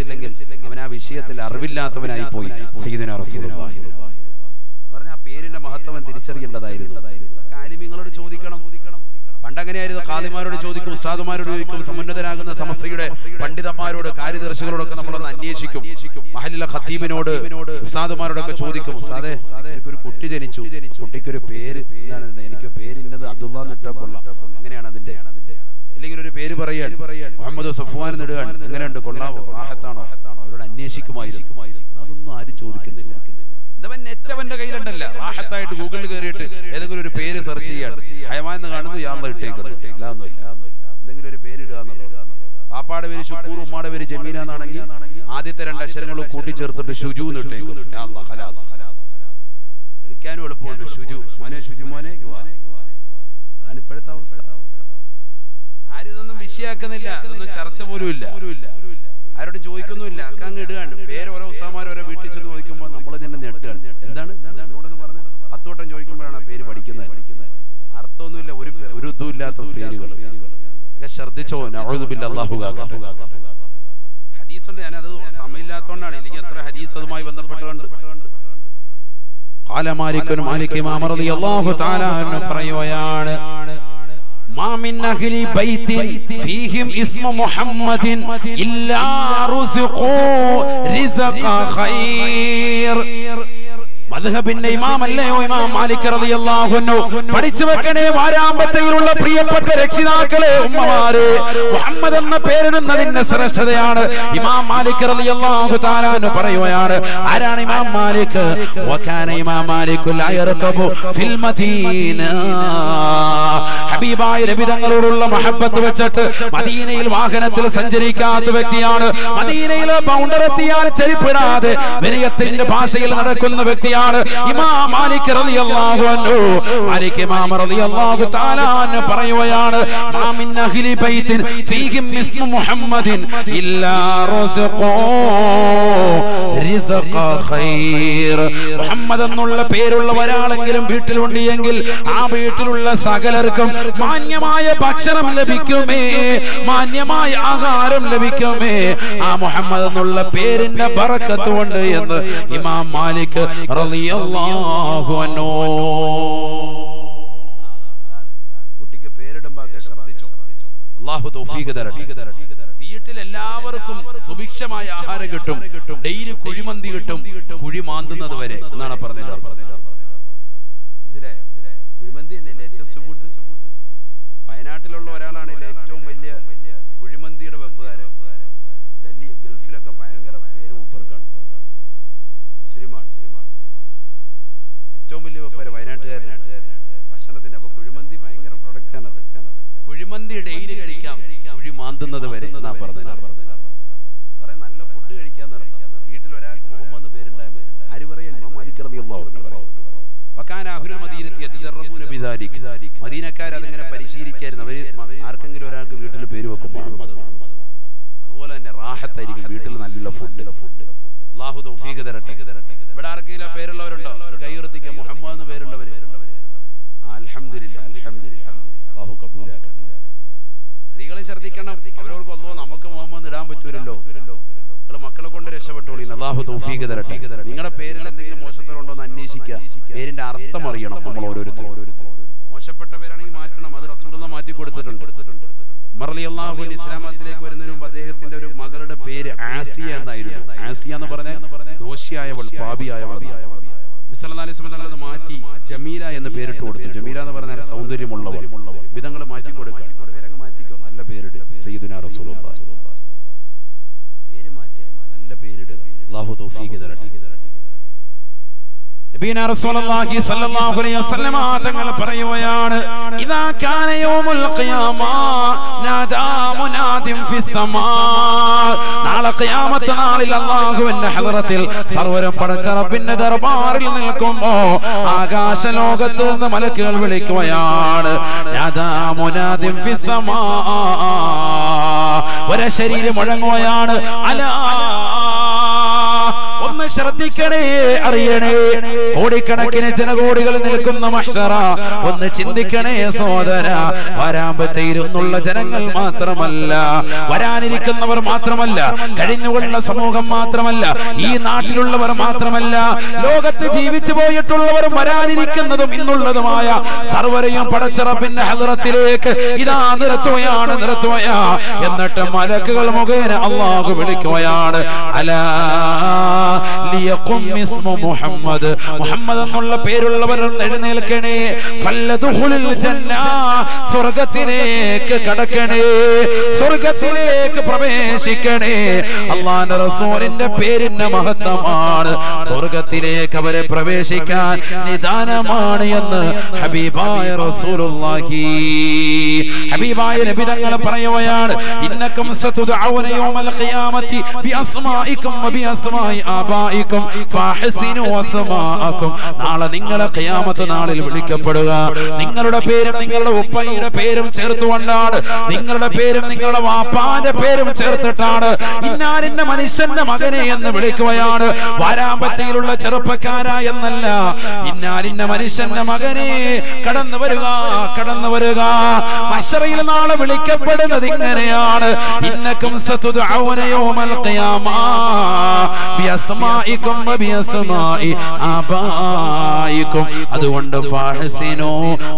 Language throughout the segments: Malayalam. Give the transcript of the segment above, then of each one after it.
വെച്ചില്ലെങ്കിൽ അവൻ ആ വിഷയത്തിൽ അറിവില്ലാത്തവനായി പോയി റസൂലുള്ളാഹി. എന്ന് ആ പേരിന്റെ മഹത്വം തിരിച്ചറിയേണ്ടതായിരുന്നു. ചോദിക്കണം. പണ്ടങ്ങനെയായിരുന്നു കാലിമാരോട് ചോദിക്കും ഉസ്താദുമാരോട് ചോദിക്കും സമുന്നതരാകുന്ന സമസ്തയുടെ പണ്ഡിതന്മാരോട് കാര്യദർശികളോടൊക്കെ നമ്മളൊന്ന് അന്വേഷിക്കും. മഹലിലെ ഖത്തീബിനോട് ഉസ്താദുമാരോടൊക്കെ ചോദിക്കും ഉസ്താദെ എനിക്കൊരു കുട്ടി ജനിച്ചു. കുട്ടിക്കൊരു പേര് എനിക്ക് പേര് ഇന്നത് അബ്ദുള്ള അങ്ങനെയാണ് കൊള്ളാം. എങ്ങനെയാണ് അതിന്റെ ഇല്ലെങ്കിൽ ഒരു പേര് പറയാൻ മുഹമ്മദ് സഫ്വാൻ ഇടുകയാണ് എങ്ങനെയുണ്ട്? കൊള്ളാവോ? റാഹത്താണോ അവരോട് അന്വേഷിക്കുമായിരിക്കും അതൊന്നും ആരും ചോദിക്കുന്നില്ല. ഇന്നവൻ നെറ്റ് അവന്റെ കയ്യിലുണ്ടല്ല. റാഹത്തായിട്ട് ഗൂഗിളിൽ കയറിയിട്ട് ഏതെങ്കിലും ഒരു പേര് സെർച്ച് ചെയ്യാൻ ഹയമാന്ന് കാണുന്നു യാളെ ഇട്ടേക്കുന്നു ഇല്ല ഒന്നുമില്ല എന്തെങ്കിലും ഒരു പേര് ഇടുക പാപ്പാടെ പേര് ഷുക്കൂർ ഉമ്മാടെ പേര് ജമീന എന്നാണെങ്കിൽ ആദ്യത്തെ രണ്ട് അക്ഷരങ്ങൾ കൂട്ടിച്ചേർത്തിട്ട് ഷുജു എന്ന് ഇട്ടേക്കും യാ അല്ലാ, ഖലാസ്. എടുക്കാനും എളുപ്പമുണ്ട്. ഷുജു. മോനെ ഷുജു മോനെ. അതാണ് ഇപ്പോഴത്തെ അവസ്ഥ. ആരും ഇതൊന്നും വിഷയാക്കുന്നില്ല. ഇതൊന്നും ചർച്ച പോലും ഇല്ല. ആരോട് ചോദിക്കൊന്നുമില്ല അങ്ങ് ഇടുകയാണ്. പേര് ഓരോ ഉസ്താമാർ ഓരോ വീട്ടിൽ ചെന്ന് ചോദിക്കുമ്പോൾ നമ്മൾ നിന്നെ നെട്ടുകയാണ് എന്താണ്? എന്നോടൊന്ന് പറഞ്ഞു? പത്തോട്ടം ചോദിക്കുമ്പോഴാണ് പേര് പഠിക്കുന്നത് അർത്ഥമൊന്നുമില്ല. ഒരു ഒരു ഇതും ഇല്ലാത്ത പേരുകൾ ശ്രദ്ധിച്ചോ ഹദീസ് ഉണ്ട് ഞാനത് സമയമില്ലാത്തതുകൊണ്ടാണ്. എനിക്ക് അത്ര ഹദീസ് അതുമായി ബന്ധപ്പെട്ടുകൊണ്ട്. കാലമാലിക്കനും മാലിക്കും അമർ അള്ളാഹു താലാഹു പറയുകയാണ്. ما من أهل بيت فيهم اسم محمد إلا رزقوا رزق خير. ഇമാമല്ലയോ ഇമാം മാലിക് പ്രിയപ്പെട്ട രക്ഷിതാക്കളെ ഉമ്മമാരെ. മുഹമ്മദ് എന്ന പേരിടുന്നതിന്റെ ശ്രേഷ്ഠതയാണ് ഇമാം മാലിക് റളിയല്ലാഹു പറയുകയാണ്. ആരാണ് ഇമാം മാലിക്? വകാന ഇമാം മാലിക് ലാ ഫിൽ മദീന. ഹബീബായ തങ്ങളോടുള്ള മഹബത്ത് വെച്ചിട്ട് മദീനയിൽ വാഹനത്തിൽ സഞ്ചരിക്കാത്ത വ്യക്തിയാണ്. മദീനയിലെ ബൗണ്ടർ ചെരിപ്പിടാതെ ഭാഷയിൽ നടക്കുന്ന വ്യക്തിയാണ് ഇമാം മാലിക് റളിയല്ലാഹു അൻഹു. മാലിക് ഇമാം റളിയല്ലാഹു തആല പറയുകയാണ് അഹ്ലി ബൈത്തിൻ ഫീഹിം ഇസ്മു മുഹമ്മദിൻ ഇല്ലാ ഖൈർ. മുഹമ്മദ് എന്നുള്ള പേരുള്ള ഒരാളെങ്കിലും വീട്ടിലുണ്ടെങ്കിൽ ആ വീട്ടിലുള്ള സകലർക്കും മാന്യമായ ഭക്ഷണം ലഭിക്കുമേ മാന്യമായ ആഹാരം ലഭിക്കുമേ. ആ മുഹമ്മദ് എന്നുള്ള പേരിന്റെ ബറക്കത്ത് കൊണ്ട് എന്ന് ഇമാം മാലിക് അൻഹു. കുട്ടിക്ക് പേരിടുമ്പോ ഒക്കെ ശ്രദ്ധിച്ചോ? അള്ളാഹു തൗഫീഖ് തരട്ടെ. വീട്ടിൽ എല്ലാവർക്കും സുഭിക്ഷമായ ആഹാരം കിട്ടും. ഡെയിലി കുഴിമന്തി കിട്ടും. കുഴി മാന്തുന്നത് വരെ. എന്നാണ് പറഞ്ഞതിന്റെ കുഴി മാന്തുന്നത് വരെ എന്നാ പറഞ്ഞതിന് നല്ല ഫുഡ് കഴിക്കാൻ വീട്ടിൽ ഒരാൾക്ക് മുഹമ്മദ് ആര് പറയാൻ മദീനക്കാർ അതിങ്ങനെ പരിശീലിക്കായിരുന്നു. അവർ ആർക്കെങ്കിലും ഒരാൾക്ക് വീട്ടിൽ പേര് വെക്കും. മുഹമ്മദ്. അതുപോലെ തന്നെ റാഹത്തായിരിക്കും. വീട്ടിൽ നല്ല ഫുഡ് അള്ളാഹു തൗഫീഖ് തരട്ടെ. ഇവിടെ ആർക്കെങ്കിലും പേരുള്ളവരുണ്ടോ? ഒരു കൈയുറത്തിക്കുക മുഹമ്മദ് എന്ന് പേരുള്ളവര്. അലഹമില്ല അള്ളാഹു കബൂലാക്കട്ടെ. സ്ത്രീകളെ ശ്രദ്ധിക്കണം. അവരവർക്ക് ഒന്നോ നമുക്ക് മുഹമ്മദ് ഇടാൻ പറ്റൂലല്ലോ. നിങ്ങൾ മക്കളെ കൊണ്ട് രക്ഷപ്പെട്ടോളി. അള്ളാഹു തൗഫീഖ് തരട്ടെ. നിങ്ങളുടെ പേരിൽ എന്തെങ്കിലും മോശത്തരമുണ്ടോ എന്ന് അന്വേഷിക്കുക. പേരിന്റെ അർത്ഥം അറിയണം നമ്മൾ ഓരോരുത്തരും. മോശപ്പെട്ട പേരാണെങ്കിൽ മാറ്റണം. അത് റസൂലുള്ള മാറ്റി കൊടുത്തിട്ടുണ്ട്. മറലി അള്ളാഹു ഇസ്ലാമത്തിലേക്ക് വരുന്നതിന് മുമ്പ് അദ്ദേഹത്തിന്റെ ഒരു മകളുടെ പേര് ആസിയ എന്നായിരുന്നു. ആസിയ എന്ന് പറഞ്ഞ ദോഷിയായവൾ പാപിയായവൾ അത് മാറ്റി ജമീല എന്ന് പേരിട്ട് കൊടുത്തു. ജമീല എന്ന് പറഞ്ഞാൽ സൗന്ദര്യമുള്ളവർ വിധങ്ങൾ മാറ്റി കൊടുക്കുക നല്ല പേരിട് സയ്യിദുനാ റസൂലുള്ളാഹി. പേര് മാറ്റുക നല്ല പേരിടുക. അള്ളാഹു തൗഫീഖ് തരട്ടെ. നബീന റസൂലുള്ളാഹി സ്വല്ലല്ലാഹു അലൈഹി വസല്ലമ തങ്ങൾ പറയുകയാണ് ഇദാ കാന യൗമുൽ ഖിയാമ നാദാ മുനാദിൻ ഫിസ് സമാ നാളെ ഖിയാമത്ത് നാളിൽ അല്ലാഹുവിന്റെ ഹളറത്തിൽ സർവരും പടച്ച റബ്ബിന്റെ ദർബാറിൽ നിൽക്കുമ്പോ ആകാശ ലോകത്ത് നിന്ന് മലക്കുകൾ വിളിക്കുകയാണ്. നാദാ മുനാദിൻ ഫിസ് സമാ. ഒരു ശരീരം മുഴങ്ങുകയാണ്. അലാ. ശ്രദ്ധിക്കണേ അറിയണേ. കോടിക്കണക്കിന് ജനകോടികൾ നിൽക്കുന്ന മഷറ ഒന്ന് ചിന്തിക്കണേ സോദര വരാൻ പറ്റിയിരുന്നുള്ള ജനങ്ങൾ മാത്രമല്ല. വരാനിരിക്കുന്നവർ മാത്രമല്ല. കഴിഞ്ഞുകൊള്ള സമൂഹം മാത്രമല്ല. ഈ നാട്ടിലുള്ളവർ മാത്രമല്ല. ലോകത്ത് ജീവിച്ചു പോയിട്ടുള്ളവരും വരാനിരിക്കുന്നതും ഇന്നുള്ളതുമായ സർവരെയും പടച്ചിറപ്പിന്റെ ഹലറത്തിലേക്ക് ഇതാ നിരത്തുകയാണ് നിരത്തുകയ. എന്നിട്ട് മലക്കുകൾ മുഖേന അള്ളാഹു വിളിക്കുകയാണ്. അലാ മുഹമ്മദ്. മുഹമ്മദ്. എന്നുള്ള പേരുള്ളവർ എഴുന്നേൽക്കണേ. സ്വർഗത്തിലേക്ക് കടക്കണേ. സ്വർഗത്തിലേക്ക് പ്രവേശിക്കണേ. അള്ളാന്റെ റസൂലിന്റെ പേരിന്റെ മഹത്വമാണ്. സ്വർഗത്തിലേക്ക് അവരെ പ്രവേശിക്കാൻ നിദാനമാണ് എന്ന് ഹബീബായ റസൂലുള്ളാഹി. ഹബീബായ നബി തങ്ങൾ പറയുകയാണ് ഇന്നക്കും സതുദഊന യൗമൽ ഖിയാമത്തി ബിഅസ്മാഇക്കും വബിഅസ്മാഇ ആബായിക്കും ഫഹസിനു അസ്മാഅക്കും നാളെ നിങ്ങളെ ഖിയാമത്ത് നാളിൽ വിളിക്കപ്പെടുക. നിങ്ങളുടെ പേരും നിങ്ങളുടെ ഉപ്പയുടെ പേരും ചേർത്തുകൊണ്ടാണ്. നിങ്ങളുടെ പേരും നിങ്ങളുടെ വാപ്പാന്റെ പേരും ചേർത്തിട്ടാണ്. ഇന്നാരിന്റെ മനുഷ്യന്റെ മകനെ എന്ന് വിളിക്കുകയാണ്. വാരാമ്പറ്റയിലുള്ള ചെറുപ്പക്കാര എന്നല്ല. ഇന്നാരിന്റെ മനുഷ്യന്റെ മകനെ കടന്നു വരിക കടന്നു വരിക. മഷറയിൽ നാളെ വിളിക്കപ്പെടുന്നത് ഇങ്ങനെയാണ്. ഇന്നക്കും സതുദഊന യൗമൽ ഖിയാമ. ബിഅസ്മാഇക്കും വബിഅസ്മാഇ ആബായിക്കും അതുകൊണ്ട് ഫഹസിനു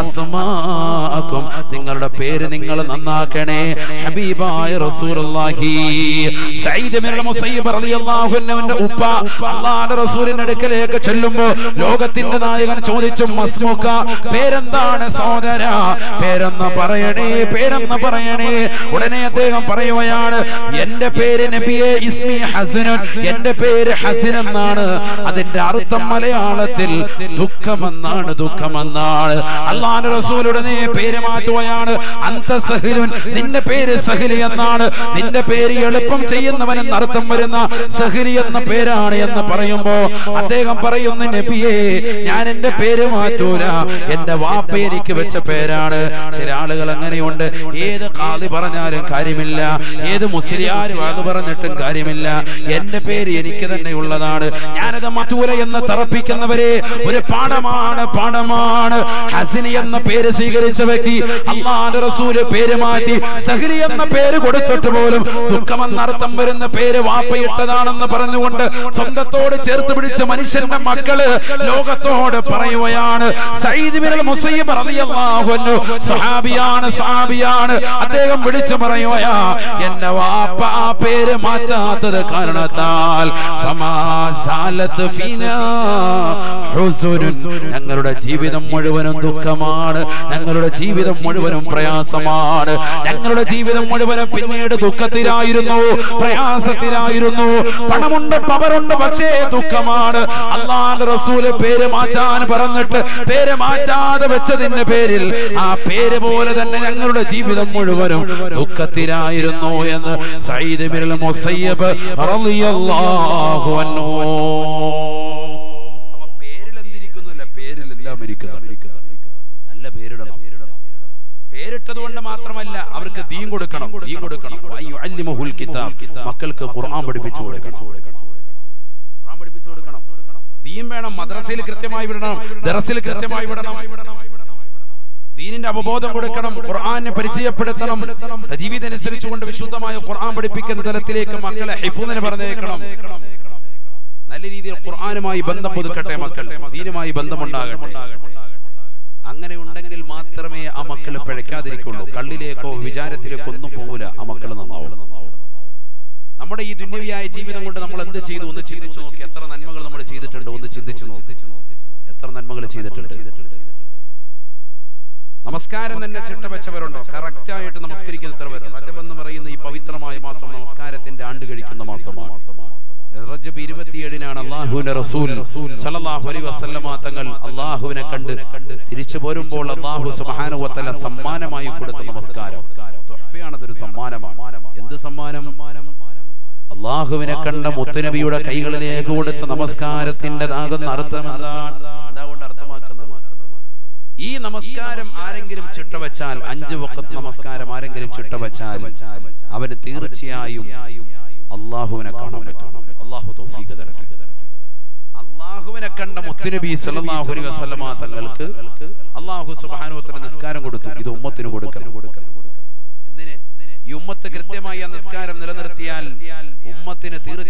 അസ്മാഅക്കും നിങ്ങളുടെ പേര് നിങ്ങൾ നന്നാക്കണേ. ഹബീബായ റസൂലുള്ളാഹി. സയ്യിദ് ഇബ്നു മുസയ്യിബ് റളിയല്ലാഹു അൻഹുവിന്റെ ഉപ്പ അല്ലാഹുവിന്റെ റസൂലിന്റെ അടുക്കലേക്ക് ചെല്ലുമ്പോൾ ലോകത്തിന്റെ നായകൻ ചോദിച്ചു മസ്മുക പേരെന്താണ് സഹോദര? പേരെന്ന് പറയണേ പേരെന്ന് പറയണേ. ഉടനെ അദ്ദേഹം പറയുകയാണ് എന്റെ പേര് നബിയെ ഇസ്മി ഹസനൻ എന്റെ പേര് ഹസൻ എന്നാണ് അതിന്റെ അർത്ഥം മലയാളത്തിൽ ദുഃഖമെന്നാണ് ദുഃഖമെന്നാണ്. അള്ളാന്റെ റസൂലുടെ നീ പേര് മാറ്റുകയാണ്. അന്ത സഹിലുൻ നിന്റെ പേര് സഹിലി എന്നാണ്. നിന്റെ പേര് എളുപ്പം ചെയ്യുന്നവൻ എന്ന അർത്ഥം വരുന്ന സഹിലി എന്ന പേരാണ് എന്ന് പറയുമ്പോ അദ്ദേഹം പറയുന്ന നബിയേ ഞാൻ എന്റെ പേര് മാറ്റൂല. എന്റെ വാപ്പ എനിക്ക് വെച്ച പേരാണ്. ചില ആളുകൾ അങ്ങനെയുണ്ട്. ഏത് കാതി പറഞ്ഞാലും കാര്യമില്ല. ഏത് മുസ്ലിയാരും അത് പറഞ്ഞിട്ടും കാര്യമില്ല. എന്റെ പേര് എനിക്ക് തന്നെ ഉള്ളതാണ്. ഞാനത് മധുര എന്ന് തറപ്പിക്കുന്നവരെ ഒരു പാഠമാണ് പാഠമാണ്. ഹസിനി എന്ന പേര് സ്വീകരിച്ച വ്യക്തി അള്ളാന്റെ പേര് മാറ്റി സഹരി എന്ന പേര് കൊടുത്തിട്ട് പോലും ദുഃഖമെന്നർത്ഥം വരുന്ന പേര് വാപ്പയിട്ടതാണെന്ന് പറഞ്ഞുകൊണ്ട് സ്വന്തത്തോട് ചേർത്ത് പിടിച്ച മനുഷ്യന്റെ മക്കൾ ലോകത്തോട് പറയുകയാണ്. മുസയ്യിബ് റളിയല്ലാഹു അൻഹു സഹാബിയാണ് സഹാബിയാണ് അദ്ദേഹം വിളിച്ചു പറയുകയാ എന്റെ വാപ്പ ആ പേര് മാറ്റാത്തത് കാരണത്താൽ ഫമാ زالت فينا. ഞങ്ങളുടെ ജീവിതം മുഴുവനും ദുഃഖമാണ്. ഞങ്ങളുടെ ജീവിതം മുഴുവനും പ്രയാസമാണ്. ഞങ്ങളുടെ ജീവിതം മുഴുവനും പിന്നീട് ദുഃഖത്തിലായിരുന്നു. പ്രയാസത്തിലായിരുന്നു. പണമുണ്ട് പവറുണ്ട് പക്ഷേ ദുഃഖമാണ്. അള്ളാന്റെ റസൂൽ പേര് മാറ്റാൻ പറഞ്ഞിട്ട് പേര് മാറ്റാതെ വെച്ചതിന്റെ പേരിൽ ആ പേര് പോലെ തന്നെ ഞങ്ങളുടെ ജീവിതം മുഴുവനും ദുഃഖത്തിലായിരുന്നു എന്ന് സയ്യിദ് ബിൻ മുസയ്യബ് റളിയല്ലാഹു അൻഹു. അവർക്ക് ദീൻ കൊടുക്കണം. ദീൻ കൊടുക്കണം. മക്കൾക്ക് ഖുർആൻ പഠിപ്പിച്ചു കൊടുക്കണം. ഖുർആൻ പഠിപ്പിച്ചു കൊടുക്കണം. ദീൻ വേണം. മദ്രസയിൽ കൃത്യമായി വിടണം. ദറസിൽ കൃത്യമായി വിടണം. ദീനിന്റെ അവബോധം കൊടുക്കണം. ഖുർആനെ പരിചയപ്പെടുത്തണം. ജീവിതമനുസരിച്ചുകൊണ്ട് വിശുദ്ധമായ ഖുർആൻ പഠിപ്പിക്കുന്ന തലത്തിലേക്ക് മക്കളെ ഹിഫൂദിനെ പറഞ്ഞേക്കണം. നല്ല രീതിയിൽ ഖുർആനുമായി ബന്ധം പുതുക്കട്ടെ മക്കൾ. ദീനുമായി ബന്ധമുണ്ടാകട്ടെ. അങ്ങനെ മാത്രമേ ആ മക്കൾ പിഴയ്ക്കാതിരിക്കുള്ളൂ. കള്ളിലേക്കോ വിചാരത്തിലേക്കോ ഒന്നും പോകില്ല ആ മക്കൾ നന്നാവും. നമ്മുടെ ഈ ദുന്യവിയായ ജീവിതം കൊണ്ട് നമ്മൾ എന്ത് ചെയ്തു? ഒന്ന് ചിന്തിച്ചു നോക്കി. എത്ര നന്മകൾ നമ്മൾ ചെയ്തിട്ടുണ്ട്? ഒന്ന് ചിന്തിച്ചു നോക്കി. എത്ര നന്മകൾ ചെയ്തിട്ടുണ്ട്? നമസ്കാരം തന്നെ ചിട്ട വെച്ചവരുണ്ടോ കറക്റ്റ് ആയിട്ട് നമസ്കരിക്കുന്ന എത്ര പേരുണ്ട് എന്ന് പറയുന്ന ഈ പവിത്രമായ മാസം നമസ്കാരത്തിന്റെ ആണ്ട് കഴിക്കുന്ന മാസമാണ്. റജബ് ഇരുപത്തിയേഴിനാണ് അള്ളാഹുവിന്റെ റസൂൽ. സല്ലല്ലാഹു അലൈഹി വസല്ലമ തങ്ങൾ അള്ളാഹുവിനെ കണ്ട് തിരിച്ചു പോരുമ്പോൾ അള്ളാഹു സുബ്ഹാനഹു വതആല സമ്മാനമായി കൊടുത്ത നമസ്കാരം. തുഹഫയാണ് അതൊരു സമ്മാനമാണ്. എന്ത് സമ്മാനം? അള്ളാഹുവിനെ കണ്ട മുത്തുനബിയുടെ കൈകളിലേക്ക് കൊടുത്ത നമസ്കാരത്തിന്റെതാകുന്ന അർത്ഥം എന്താണ്? അതുകൊണ്ട് അർത്ഥമാക്കുന്നത് ഈ നമസ്കാരം ആരെങ്കിലും ചിട്ട വെച്ചാൽ അഞ്ച് വക്കത്ത് നമസ്കാരം ആരെങ്കിലും ചിട്ട വെച്ചാൽ അവന് തീർച്ചയായും അള്ളാഹുവിനെ കാണാൻ അള്ളാഹു തൗഫീഖ് തരട്ടെ. അള്ളാഹുവിനെ കണ്ട മുത്തുനബി സല്ലല്ലാഹു അലൈഹി വസല്ലമ തങ്ങൾക്ക് അള്ളാഹു സുബ്ഹാനഹു വതആല നിസ്കാരം കൊടുത്തു. ഇത് ഉമ്മത്തിന് കൊടുക്കണം. എന്തിന്? ഈ ഉമ്മത്ത് കൃത്യമായി ആ നിസ്കാരം നിലനിർത്തിയാൽ ഉമ്മത്തിന് തീർച്ച